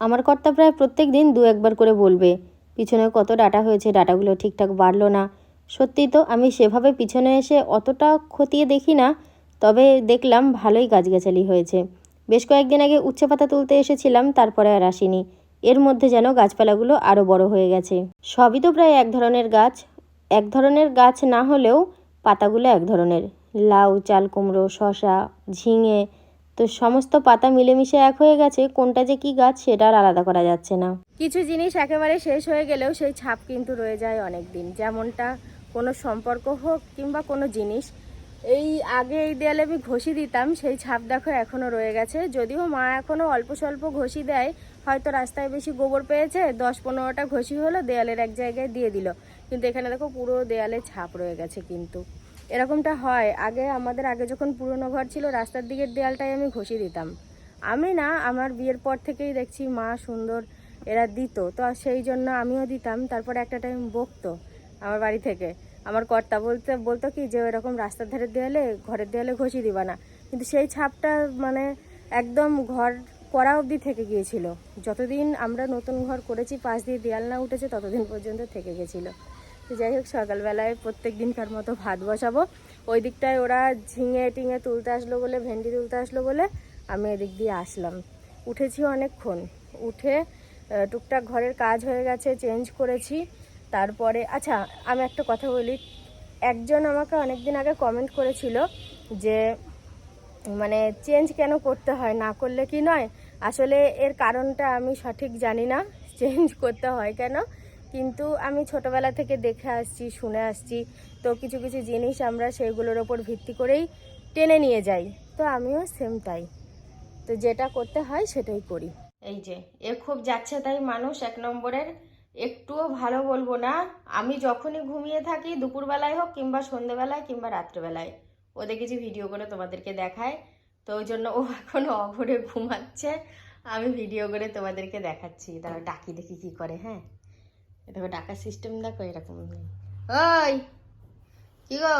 আমার কর্তা প্রায় প্রত্যেক দিন দু একবার করে বলবে, পিছনে কত ডাটা হয়েছে, ডাটাগুলো ঠিকঠাক বাড়লো না। সত্যি তো, আমি সেভাবে পিছনে এসে অতটা খতিয়ে দেখি না, তবে দেখলাম ভালোই গাছগাছালি হয়েছে। বেশ কয়েকদিন আগে উচ্ছে পাতা তুলতে এসেছিলাম, তারপরে আর আসিনি। এর মধ্যে যেন গাছপালাগুলো আরও বড় হয়ে গেছে। সবই তো প্রায় এক ধরনের গাছ। এক ধরনের গাছ না হলেও পাতাগুলো এক ধরনের। লাউ, চাল কুমড়ো শশা ঝিঙে তো সমস্ত পাতা মিলেমিশে এক হয়ে গেছে, কোনটা যে কি গাছ সেটা আর আলাদা করা যাচ্ছে না। কিছু জিনিস একেবারে শেষ হয়ে গেলেও সেই ছাপ কিন্তু রয়ে যায় অনেক দিন যেমনটা কোনো সম্পর্ক হোক কিংবা কোনো জিনিস, এই আগে এই দেয়ালে আমি ঘষি দিতাম, সেই ছাপ দেখো এখনও রয়ে গেছে। যদিও মা এখনও অল্প স্বল্প ঘষি দেয়, হয়তো রাস্তায় বেশি গোবর পেয়েছে, দশ পনেরোটা ঘষি হলো, দেয়ালের এক জায়গায় দিয়ে দিল। কিন্তু এখানে দেখো পুরো দেয়ালে ছাপ রয়ে গেছে কিন্তু। এরকমটা হয়। আগে আমাদের, আগে যখন পুরনো ঘর ছিল, রাস্তার দিকের দেয়ালটাই আমি ঘষি দিতাম। আমি না, আমার বিয়ের পর থেকেই দেখছি মা সুন্দর, এরা দিত। তো সেই জন্য আমিও দিতাম, তারপরে একটা টাইম বকতো আমার বাড়ি থেকে। আমার কর্তা বলতে, বলতো কি যে এরকম রাস্তার ধারের দেয়ালে, ঘরের দেয়ালে ঘষি দিবা না। কিন্তু সেই ছাপটা মানে একদম ঘর করা অবধি থেকে গিয়েছিল। যতদিন আমরা নতুন ঘর করেছি, পাশ দিয়ে দেয়াল না উঠেছে, ততদিন পর্যন্ত থেকে গেছিল তো যাই হোক, সকালবেলায় প্রত্যেক দিনকার মতো ভাত বসাবো। ওই দিকটায় ওরা ঝিঙে টিঙে তুলতে আসলো বলে, ভেন্ডি তুলতে আসলো বলে, আমি এদিক দিয়ে আসলাম। উঠেছি অনেকক্ষণ। উঠে টুকটাক ঘরের কাজ হয়ে গেছে চেঞ্জ করেছি। তারপরে আচ্ছা আমি একটা কথা বলি। একজন আমাকে অনেকদিন আগে কমেন্ট করেছিল যে মানে চেঞ্জ কেন করতে হয়, না করলে কি নয়? আসলে এর কারণটা আমি সঠিক জানি না। চেঞ্জ করতে হয় কেন? কিন্তু আমি ছোটবেলা থেকে দেখে আসছি, শুনে আসছি। তো কিছু কিছু জিনিস আমরা সেইগুলোর ওপর ভিত্তি করেই টেনে নিয়ে যাই। তো আমিও সেম তাই। তো যেটা করতে হয় সেটাই করি। এই যে, এ খুব যাচ্ছে তাই মানুষ এক নম্বরের একটুও ভালো বলব না। আমি যখনই ঘুমিয়ে থাকি, দুপুরবেলায় হোক কিংবা সন্ধেবেলায় কিংবা রাত্রেবেলায় ও দেখেছি ভিডিও করে তোমাদেরকে দেখায় তো ওই জন্য ও এখন অঘরে ঘুমাচ্ছে। আমি ভিডিও করে তোমাদেরকে দেখাচ্ছি। তারা ডাকি দেখি কি করে হ্যাঁ? দেখো ডাকার সিস্টেম দেখো এরকম ওই কি গো?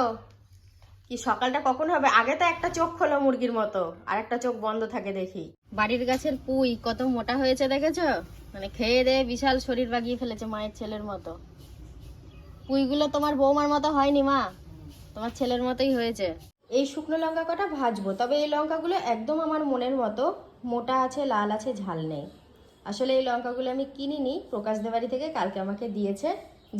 কি সকালটা কখন হবে? আগে তো একটা চোখ খোলো মুরগির মতো আর একটা চোখ বন্ধ থাকে দেখি। বাড়ির গাছের পুই কত মোটা হয়েছে দেখেছ? মানে খেয়ে দিয়ে বিশাল শরীর বাগিয়ে ফেলেছে মায়ের ছেলের মতো। পুইগুলো তোমার বৌমার মতো হয়নি মা। তোমার ছেলের মতোই হয়েছে। এই শুকনো লঙ্কা কটা ভাজবো? তবে এই লঙ্কাগুলো একদম আমার মনের মতো মোটা আছে লাল আছে ঝাল নেই। আসলে এই লঙ্কাগুলো আমি কিনিনি প্রকাশ দেবাড়ি থেকে কালকে আমাকে দিয়েছে।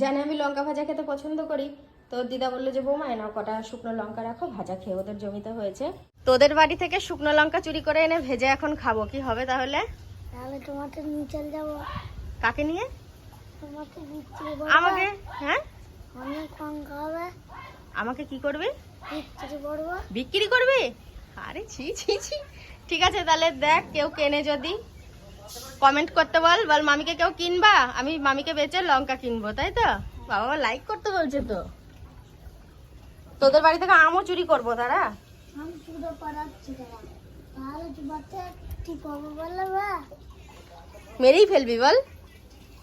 জানে আমি লঙ্কা ভাজা খেতে পছন্দ করি। তো দিদা বলল যে বৌমা এনাও কটা শুকনো লঙ্কা রাখো ভাজা খেয়ে ওদের জমিতে হয়েছে। তোদের বাড়ি থেকে শুকনো লঙ্কা চুরি করে এনে ভেজে এখন খাব কি হবে তাহলে? তাহলে তোমাকে নিয়ে চলে যাব। কাকে নিয়ে? আমাকে? হ্যাঁ? অনেক লঙ্কা হবে। আমাকে কি করবে? বিক্রি করব। বিক্রি করবি? আরে ছি ছি ছি। ঠিক আছে তাহলে দেখ কেউ কেনে যদি। কমেন্ট করতে বল বল মামিকে কেউ কিনবা? আমি মামিকে বেচে লঙ্কা কিনবো তাই তো? বাবা লাইক করতে বলছে তো। তোদের বাড়ি থেকে আমও চুরি করব তারা মেরেই ফেলবি বল।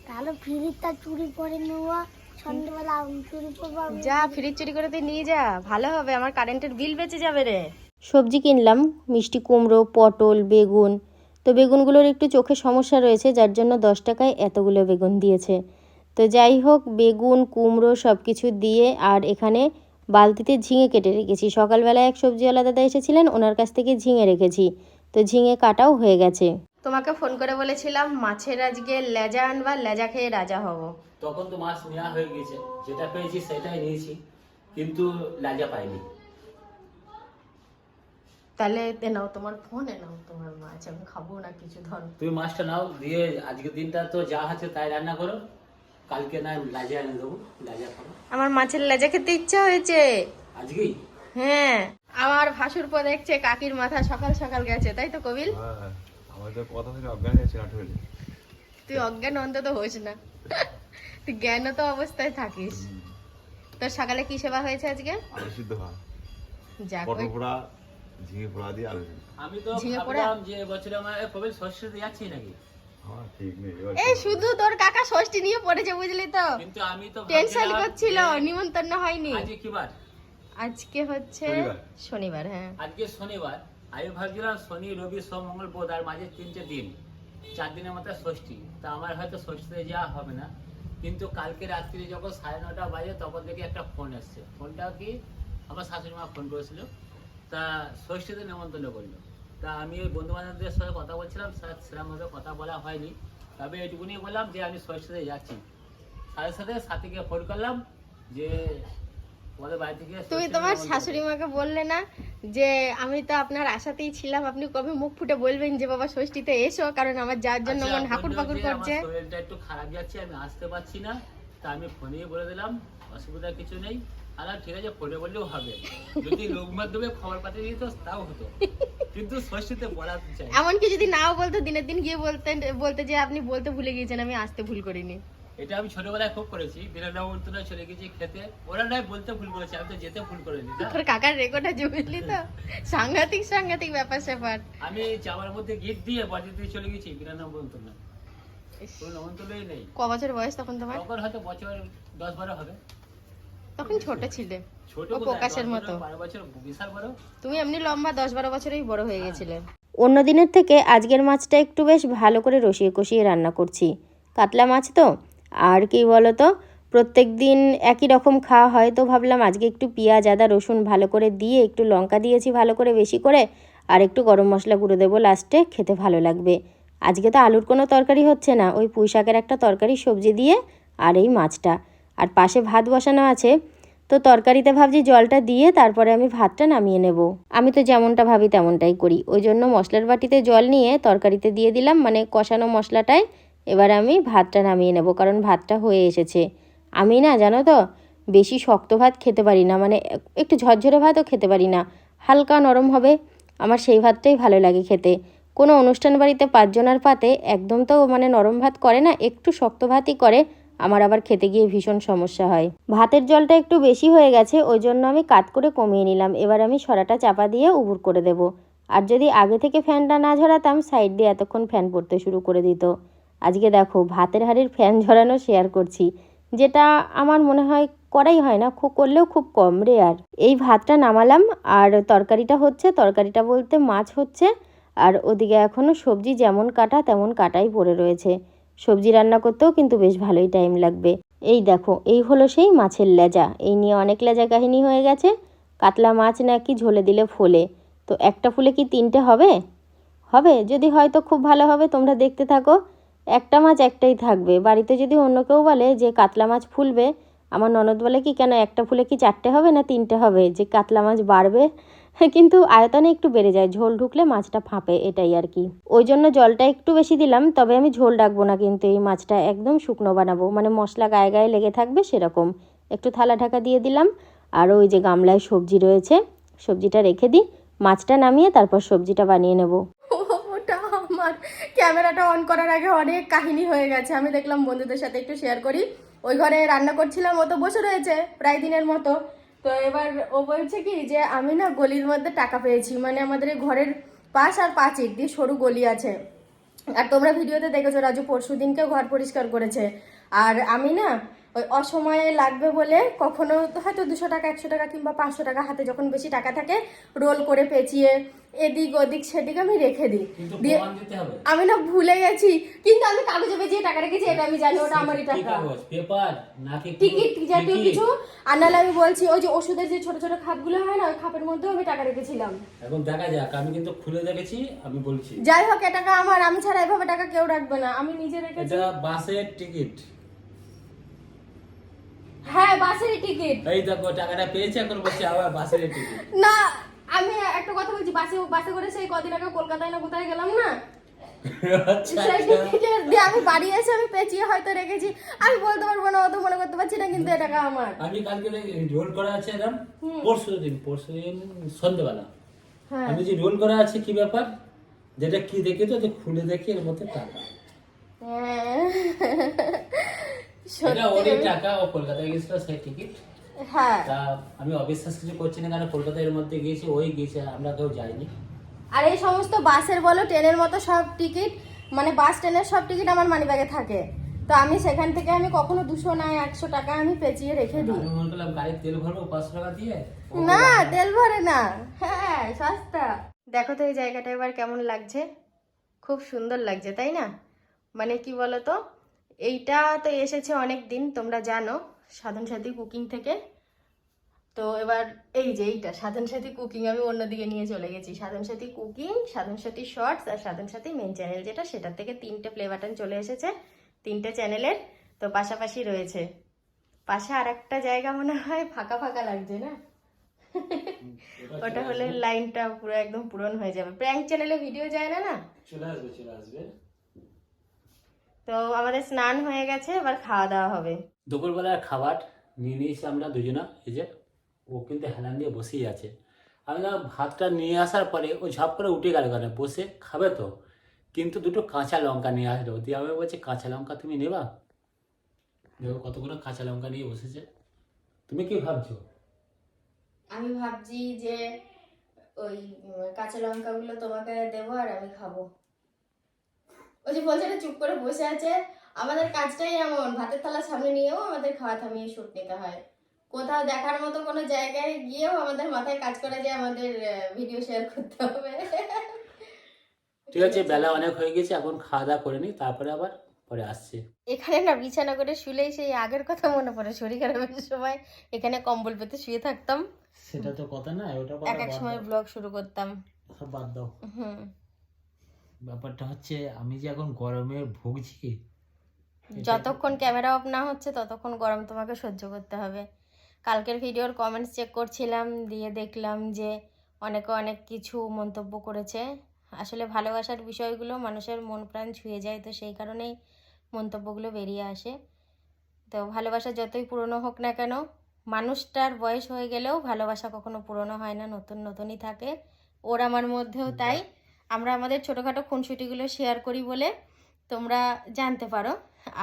তাহলে ফ্রিজটা চুরি করে নেব সন্ধ্যেবেলা চুরি করব যা ফ্রিজ চুরি করে তুই নিয়ে যা ভালো হবে আমার কারেন্টের বিল বেঁচে যাবে রে। সবজি কিনলাম মিষ্টি কুমড়ো পটল বেগুন তো বেগুনগুলোর একটু চোখে সমস্যা রয়েছে যার জন্য দশ টাকায় এতগুলো বেগুন দিয়েছে। তো যাই হোক বেগুন কুমড়ো সব কিছু দিয়ে আর এখানে বালতিতে ঝিঙে কেটে রেখেছি। সকালবেলায় এক সবজিওয়ালা দাদা এসেছিলেন ওনার কাছ থেকে ঝিঙে রেখেছি। তো ঝিঙে কাটাও হয়ে গেছে। তোমাকে ফোন করে বলেছিলাম মাছের আজকে লেজা আনবা লেজা খেয়ে রাজা হব। তখন তো মাছ নেওয়া হয়ে গেছে যেটা পেয়েছি সেটাই নিয়েছি কিন্তু লাজা পাইনি। তাহলে এ নাও তোমার ফোন এ নাও তোমার মাছ আমি খাব না কিছু ধর। তুমি মাছটা নাও দিয়ে আজকের দিনটা তো যা আছে তাই রান্না করো। কালকে না লাজা এনে দেবো লাজা খাব। আমার মাছের লেজা খেতে ইচ্ছা হয়েছে। আজকেই? হ্যাঁ। আমার ভাসুর পর দেখছে কাকির মাথা সকাল সকাল গেছে তাই তো কবিল? হ্যাঁ আমাদের কথা শুনে অজ্ঞান হয়েছে নাটুরে তুই অজ্ঞান অন্তত হোস না। তুই জ্ঞানত অবস্থায় থাকিস। তোর সকালে কি সেবা হয়েছে আজকে? আলু সিদ্ধ ভাত। যাক ঝিঙে পোড়া দিয়ে আলু আমি তো ভাবলাম যে বছরে আমার কবে যাচ্ছি নাকি? আমার ঠিক নেই এবার এই শুধু তোর কাকা ষষ্ঠী নিয়ে পড়েছে বুঝলি তো? কিন্তু আমি তো টেনশন করছিল নিমন্ত্রণ হয়নি। আজকে কি বার? আজকে হচ্ছে শনিবার। শনিবার হ্যাঁ। আজকে শনিবার। আমি ভাবছিলাম শনি রবি সোম মঙ্গল বুধ আর মাঝে তিনটে দিন। চার দিনের মতো ষষ্ঠী। তা আমার হয়তো ষষ্ঠীতে যাওয়া হবে না। কিন্তু কালকে রাত্রি যখন সাড়ে নটা বাজে তখন দেখি একটা ফোন এসছে। ফোনটা কি? আমার শাশুড়ি মা ফোন করেছিল। তা ষষ্ঠীতে নেমন্তন্ন করল। তা আমি ওই বন্ধু বান্ধবদের সাথে কথা বলছিলাম স্যার সেরকমভাবে কথা বলা হয়নি। তবে এটুকুনি বললাম যে আমি ষষ্ঠীতে যাচ্ছি। সাথে সাথে সাথীকে ফোন করলাম যে তুমি তোমার শাশুড়ি মাকে বললে না যে আমি তো আপনার আশাতেই ছিলাম আপনি কবে মুখ ফুটে বলবেন যে বাবা ষষ্ঠীতে এসো কারণ আমার যার জন্য আচ্ছা, মন হাকুর পাকুর করছে। শরীরটা একটু খারাপ যাচ্ছে আমি আসতে পারছি না। তা আমি ফোনেই বলে দিলাম অসুবিধা কিছু নেই। আর ঠিক আছে ফোনে বললেও হবে। যদি লোক মাধ্যমে খবর পাঠিয়ে দিত তাও হতো। কিন্তু ষষ্ঠীতে বলাতে চাই এমনকি যদি নাও বলতো দিনের দিন গিয়ে বলতেন বলতে যে আপনি বলতে ভুলে গিয়েছেন আমি আসতে ভুল করিনি। এটা আমি ছোটবেলায় খুব করেছি। বিনা উত্তরা চলে গেছি খেতে। ওরা নয় বলতে ভুল করেছে আমি তো যেতে ভুল করিনি না? তোর কাকার রেকর্ডটা জুবিলি তো? সাংঘাতিক সাংঘাতিক ব্যাপার স্যাপার। আমি জামার মধ্যে গিট দিয়ে দিয়ে চলে গেছি বিনা নমন্তন্ন কোনো নমন্তন্নই নেই। ক বছর বয়স তখন তোমার? তখন হয়তো বছর দশ বারো হবে। তখন ছোট ছিলে ও প্রকাশের মতো। তুমি এমনি লম্বা দশ বারো বছরেই বড় হয়ে গেছিলে। অন্য দিনের থেকে আজকের মাছটা একটু বেশ ভালো করে রসিয়ে কষিয়ে রান্না করছি। কাতলা মাছ তো আর কি বলো তো প্রত্যেক দিন একই রকম খাওয়া হয় তো ভাবলাম আজকে একটু পেঁয়াজ আদা রসুন ভালো করে দিয়ে একটু লঙ্কা দিয়েছি ভালো করে বেশি করে আর একটু গরম মশলা গুঁড়ো দেবো লাস্টে খেতে ভালো লাগবে। আজকে তো আলুর কোনো তরকারি হচ্ছে না ওই পুঁই শাকের একটা তরকারি সবজি দিয়ে আর এই মাছটা। আর পাশে ভাত বসানো আছে, তো তরকারিতে ভাবছি জলটা দিয়ে তারপরে আমি ভাতটা নামিয়ে নেব। আমি তো যেমনটা ভাবি তেমনটাই করি। ওই জন্য মশলার বাটিতে জল নিয়ে তরকারিতে দিয়ে দিলাম মানে কষানো মশলাটায়। এবার আমি ভাতটা নামিয়ে নেব, কারণ ভাতটা হয়ে এসেছে। আমি না, জানো তো, বেশি শক্ত ভাত খেতে পারি না মানে একটু ঝরঝরে ভাতও খেতে পারি না। হালকা নরম হবে, আমার সেই ভাতটাই ভালো লাগে খেতে। কোনো অনুষ্ঠান বাড়িতে পাঁচজনের পাতে একদম তো মানে নরম ভাত করে না, একটু শক্ত ভাতই করে আমার আবার খেতে গিয়ে ভীষণ সমস্যা হয়। ভাতের জলটা একটু বেশি হয়ে গেছে, ওই জন্য আমি কাত করে কমিয়ে নিলাম। এবার আমি সরাটা চাপা দিয়ে উবুর করে দেব। আর যদি আগে থেকে ফ্যানটা না ঝরাতাম, সাইড দিয়ে এতক্ষণ ফ্যান পড়তে শুরু করে দিত। আজকে দেখো, ভাতের হাড়ির ফ্যান ঝরানো শেয়ার করছি। যেটা আমার মনে হয় করাই হয় না খুব করলেও খুব কম রেয়ার। এই ভাতটা নামালাম, আর তরকারিটা হচ্ছে, তরকারিটা বলতে মাছ হচ্ছে, আর ওদিকে এখনও সবজি যেমন কাটা, তেমন কাটাই পড়ে রয়েছে। সবজি রান্না করতেও কিন্তু বেশ ভালোই টাইম লাগবে। এই দেখো, এই হলো সেই মাছের লেজা। এই নিয়ে অনেক লেজা কাহিনী হয়ে গেছে। কাতলা মাছ নাকি ঝোলে দিলে ফোলে। তো একটা ফুলে কি তিনটে হবে? হবে। যদি হয় তো খুব ভালো হবে, তোমরা দেখতে থাকো। একটা মাছ একটাই থাকবে। বাড়িতে যদি অন্য কেউ বলে যে কাতলা মাছ ফুলবে, আমার ননদ বলে কি কেন একটা ফুলে কি চারটে হবে না তিনটে হবে? যে কাতলা মাছ বাড়বে কিন্তু আয়তনে একটু বেড়ে যায়, ঝোল ঢুকলে মাছটা ফাঁপে, এটাই আর কি। ওই জন্য জলটা একটু বেশি দিলাম, তবে আমি ঝোল ডাকবো না কিন্তু এই মাছটা একদম শুকনো বানাবো মানে মশলা গায়ে গায়ে লেগে থাকবে সেরকম। একটু থালা ঢাকা দিয়ে দিলাম, আর ওই যে গামলায় সবজি রয়েছে, সবজিটা রেখে দিই, মাছটা নামিয়ে তারপর সবজিটা বানিয়ে নেব। আমার, ক্যামেরাটা অন করার আগে অনেক কাহিনী হয়ে গেছে, আমি দেখলাম বন্ধুদের সাথে একটু শেয়ার করি। ওই ঘরে রান্না করছিলাম, ও তো বসে রয়েছে, প্রায় দিনের মতো। তো এবার ও বলছে কি যে, আমি না গলির মধ্যে টাকা পেয়েছি মানে আমাদের ঘরের পাশ আর পাঁচির দিয়ে সরু গলি আছে। আর তোমরা ভিডিওতে দেখেছ, রাজু পরশু দিনকে ঘর পরিষ্কার করেছে। আর আমি না ওই অসময়ে লাগবে বলে কখনো হয়তো দুশো টাকা একশো টাকা কিংবা পাঁচশো টাকা হাতে যখন বেশি টাকা থাকে রোল করে পেঁচিয়ে এদিক ওদিক সেদিক আমি রেখে দিই। দিয়ে আমি না ভুলে গেছি। কিন্তু আমি কাগজে পেঁচিয়ে টাকা রেখেছি এটা আমি জানি ওটা আমারই টাকা টিকিট জাতীয়? কিছু? আর নাহলে আমি বলছি ওই যে ওষুধের যে ছোট ছোট খাপগুলো হয় না ওই খাপের মধ্যেও আমি টাকা রেখেছিলাম। এখন দেখা যাক আমি কিন্তু খুলে দেখেছি আমি বলছি। যাই হোক এ টাকা আমার আমি ছাড়া এভাবে টাকা কেউ রাখবে না। আমি নিজে রেখেছি। এটা বাসের টিকিট। হ্যাঁ বাসের টিকিট। এই দেখো টাকাটা পেয়েছে এখন বলছি আবার বাসের টিকিট। না আমি একটা কথা বলছি বাসে বাসে করে সেই কদিন আগে কলকাতায় না কোথায় গেলাম না? আচ্ছা আচ্ছা। দিয়ে আমি বাড়ি এসে আমি পেঁচিয়ে হয়তো রেখেছি। আমি বলতে পারব না অত মনে করতে পারছি না কিন্তু এ টাকা আমার। আমি কালকে রোল করা আছে এরকম পরশু দিন পরশু দিন সন্ধ্যেবেলা হ্যাঁ। আমি যে রোল করা আছে কি ব্যাপার? যেটা কি দেখেছ তো যে খুলে দেখি এর মধ্যে টাকা। হ্যাঁ। এটা ওরই টাকা ও কলকাতায় গেছিল সেই টিকিট হ্যাঁ। তা আমি অবিশ্বাস কিছু করছি না কারণ কলকাতায় মধ্যে গিয়েছি ওই গিয়েছে আমরা কেউ যাইনি। আর এই সমস্ত বাসের বলো ট্রেনের মতো সব টিকিট মানে বাস ট্রেনের সব টিকিট আমার মানিব্যাগে থাকে। তো আমি সেখান থেকে আমি কখনো দুশো না একশো টাকা আমি পেঁচিয়ে রেখে দিই। আমি মনে করলাম গাড়ির তেল ভরবো পাঁচশো টাকা দিয়ে? না তেল ভরে না। হ্যাঁ সস্তা। দেখো তো এই জায়গাটা এবার কেমন লাগছে। খুব সুন্দর লাগছে তাই না? মানে কি বলো তো এইটা তো এসেছে অনেক দিন তোমরা জানো সাধন সাথী কুকিং থেকে। তো এবার এই যে এইটা সাধন সাথী কুকিং আমি অন্যদিকে নিয়ে চলে গেছি। সাধন সাথী কুকিং সাধন সাথী শর্টস আর সাধন সাথী মেন চ্যানেল যেটা সেটার থেকে তিনটে প্লে বাটন চলে এসেছে তিনটে চ্যানেলের তো পাশাপাশি রয়েছে। পাশে আর একটা জায়গা মনে হয় ফাঁকা ফাঁকা লাগছে না? ওটা হলে লাইনটা পুরো একদম পূরণ হয়ে যাবে। প্র্যাঙ্ক চ্যানেলে ভিডিও যায় না না? চলে আসবে চলে আসবে। তো আমাদের স্নান হয়ে গেছে এবার খাওয়া দাওয়া হবে। দুপুরবেলার খাবার নিয়ে নিয়েছি আমরা দুজনা এই যে ও কিন্তু হেলান দিয়ে বসেই আছে। আমি ভাতটা নিয়ে আসার পরে ও ঝাপ করে উঠে গেল কেন বসে খাবে তো। কিন্তু দুটো কাঁচা লঙ্কা নিয়ে আসলো। দিয়ে আমি বলছি কাঁচা লঙ্কা তুমি নেবা? দেখো কতগুলো কাঁচা লঙ্কা নিয়ে বসেছে। তুমি কি ভাবছ? আমি ভাবছি যে ওই কাঁচা লঙ্কাগুলো তোমাকে দেবো আর আমি খাব। ওই যে বলছে না চুপ করে বসে আছে। আমাদের কাজটাই এমন ভাতের থালা সামনে নিয়েও আমাদের খাওয়া থামিয়ে শুট নিতে হয়। কোথাও দেখার মতো কোনো জায়গায় গিয়েও আমাদের মাথায় কাজ করে যে আমাদের ভিডিও শেয়ার করতে হবে। ঠিক আছে বেলা অনেক হয়ে গেছে এখন খাওয়া দাওয়া করে নিই তারপরে আবার পরে আসছে। এখানে না বিছানা করে শুলেই সেই আগের কথা মনে পড়ে শরীর খারাপের সময়। এখানে কম্বল পেতে শুয়ে থাকতাম। সেটা তো কথা না ওটা এক এক সময় ব্লগ শুরু করতাম। সব বাদ দাও। হুম। ব্যাপারটা হচ্ছে আমি যে এখন গরমে ভুগছি যতক্ষণ ক্যামেরা অফ না হচ্ছে ততক্ষণ গরম তোমাকে সহ্য করতে হবে। কালকের ভিডিওর কমেন্টস চেক করছিলাম দিয়ে দেখলাম যে অনেকে অনেক কিছু মন্তব্য করেছে। আসলে ভালোবাসার বিষয়গুলো মানুষের মন প্রাণ ছুঁয়ে যায় তো সেই কারণেই মন্তব্যগুলো বেরিয়ে আসে। তো ভালোবাসা যতই পুরনো হোক না কেন মানুষটার বয়স হয়ে গেলেও ভালোবাসা কখনো পুরনো হয় না নতুন নতুনই থাকে। ওর আমার মধ্যেও তাই। আমরা আমাদের ছোটোখাটো খুনসুটিগুলো শেয়ার করি বলে তোমরা জানতে পারো।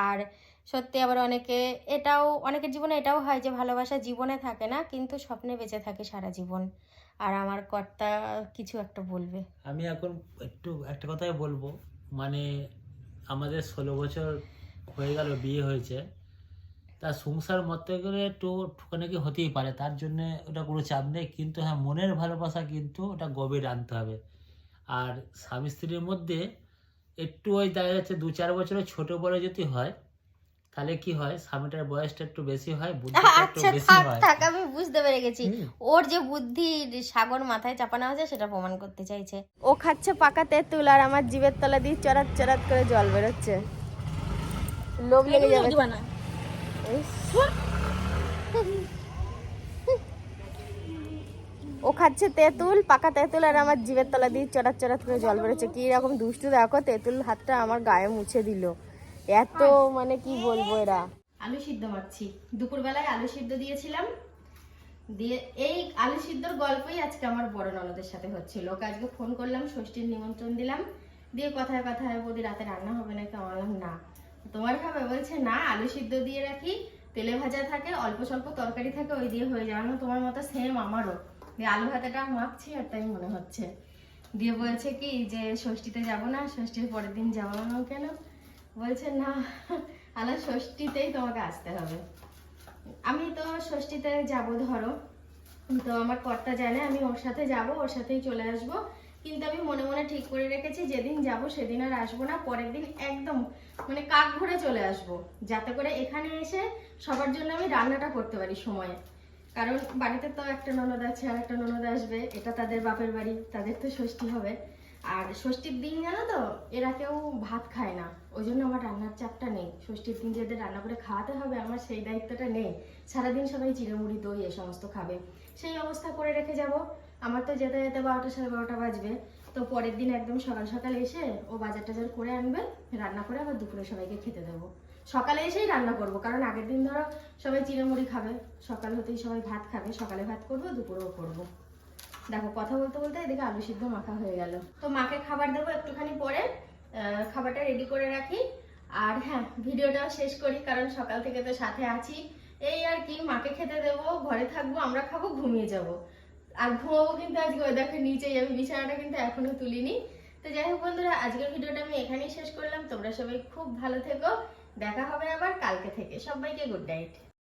আর সত্যি আবার অনেকে এটাও, অনেকের জীবনে এটাও হয় যে ভালোবাসা জীবনে থাকে না, কিন্তু স্বপ্নে বেঁচে থাকে সারা জীবন। আর আমার কর্তা কিছু একটা বলবে। আমি এখন একটু, একটা কথাই বলব। মানে আমাদের ষোলো বছর হয়ে গেল, বিয়ে হয়েছে। তা সংসার মতে করে একটু ঠুকানাকি হতেই পারে, তার জন্য ওটা কোনো চাপ নেই। কিন্তু হ্যাঁ মনের ভালোবাসা কিন্তু ওটা গভীর আনতে হবে। আর স্বামী স্ত্রীর মধ্যে একটু ওই দেখা যাচ্ছে দু চার বছরের ছোট বড় যদি হয় তাহলে কি হয়? স্বামীটার বয়সটা একটু বেশি হয় বুদ্ধিটা একটু আচ্ছা বেশি হয়। থাক আমি বুঝতে পেরে গেছি। ওর যে বুদ্ধি সাগর মাথায় চাপানো আছে সেটা প্রমাণ করতে চাইছে। ও খাচ্ছে পাকা তেঁতুল আর আমার জিভের তলা দিয়ে চরাত চরাত করে জল বেরোচ্ছে। লোভ লেগে যাবে। ইস। ও খাচ্ছে তেঁতুল, পাকা তেঁতুল আর আমার জিভের তলা দিয়ে চরাত চরাত করে জল বেরোচ্ছে। কি রকম দুষ্টু দেখো, তেঁতুল হাতটা আমার গায়ে মুছে দিল। এত মানে কি বলব এরা? আলু সিদ্ধ মারছি দুপুরবেলায় আলু সিদ্ধ দিয়েছিলাম। দিয়ে এই আলু সিদ্ধর গল্পই আজকে আমার বড় ননদের সাথে হচ্ছিল। ওকে আজকে ফোন করলাম, ষষ্ঠীর নিমন্ত্রণ দিলাম। দিয়ে কথায় কথায়, বৌদি, রাতে রান্না হবে নাকি? আমি বললাম, না। তোমার খাবে? বলছে, না, আলু সিদ্ধ দিয়ে রাখি। তেলে ভাজা থাকে, অল্প স্বল্প তরকারি থাকে, ওই দিয়ে হয়ে আমি তোমার মতো সেম আমারও। দিয়ে আলু ভাতাটা মাখছি আর তাই মনে হচ্ছে। দিয়ে বলছে কি যে, ষষ্ঠীতে যাব না, ষষ্ঠীর পরের দিন যাব না কেন? বলছে, না আলো ষষ্ঠীতেই তোমাকে আসতে হবে। আমি তো ষষ্ঠীতে যাব, ধরো। তো আমার কর্তা জানে আমি ওর সাথে যাব, ওর সাথেই চলে আসব। কিন্তু আমি মনে মনে ঠিক করে রেখেছি, যেদিন যাব সেদিন আর আসব না, পরের দিন একদম মানে কাক ঘুরে চলে আসব। যাতে করে এখানে এসে সবার জন্য আমি রান্নাটা করতে পারি সময়ে। কারণ বাড়িতে তো একটা ননদ আছে, আর একটা ননদ আসবে। এটা তাদের বাপের বাড়ি, তাদের তো ষষ্ঠী হবে। আর ষষ্ঠীর দিন জানো তো, এরা কেউ ভাত খায় না। ওই জন্য আমার রান্নার চাপটা নেই। ষষ্ঠীর দিন যাদের রান্না করে খাওয়াতে হবে, আমার সেই দায়িত্বটা নেই। সারাদিন সবাই চিড়েমুড়ি দই এ সমস্ত খাবে। সেই অবস্থা করে রেখে যাব। আমার তো যেতে যেতে বারোটা সাড়ে বারোটা বাজবে। তো পরের দিন একদম সকাল সকাল এসে ও বাজার টাজার করে আনবে, রান্না করে আবার দুপুরে সবাইকে খেতে দেবো। সকালে এসেই রান্না করব, কারণ আগের দিন ধরো সবাই চিড়েমুড়ি খাবে, সকাল হতেই সবাই ভাত খাবে, সকালে ভাত করব, দুপুরেও করব। দেখো, কথা বলতে বলতে এদিকে আলু সিদ্ধ মাখা হয়ে গেল। তো মাকে খাবার দেবো একটুখানি পরে খাবারটা রেডি করে রাখি। আর হ্যাঁ ভিডিওটাও শেষ করি, কারণ সকাল থেকে তো সাথে আছি। এই আর কি, মাকে খেতে দেবো, ঘরে থাকব, আমরা খাব, ঘুমিয়ে যাব। আর ঘুমাবো কিন্তু আজকে ওই দেখো নিচেই, আমি বিছানাটা কিন্তু এখনও তুলিনি। তো যাই হোক বন্ধুরা, আজকের ভিডিওটা আমি এখানেই শেষ করলাম। তোমরা সবাই খুব ভালো থেকো। দেখা হবে আবার কালকে থেকে। সবাইকে গুড নাইট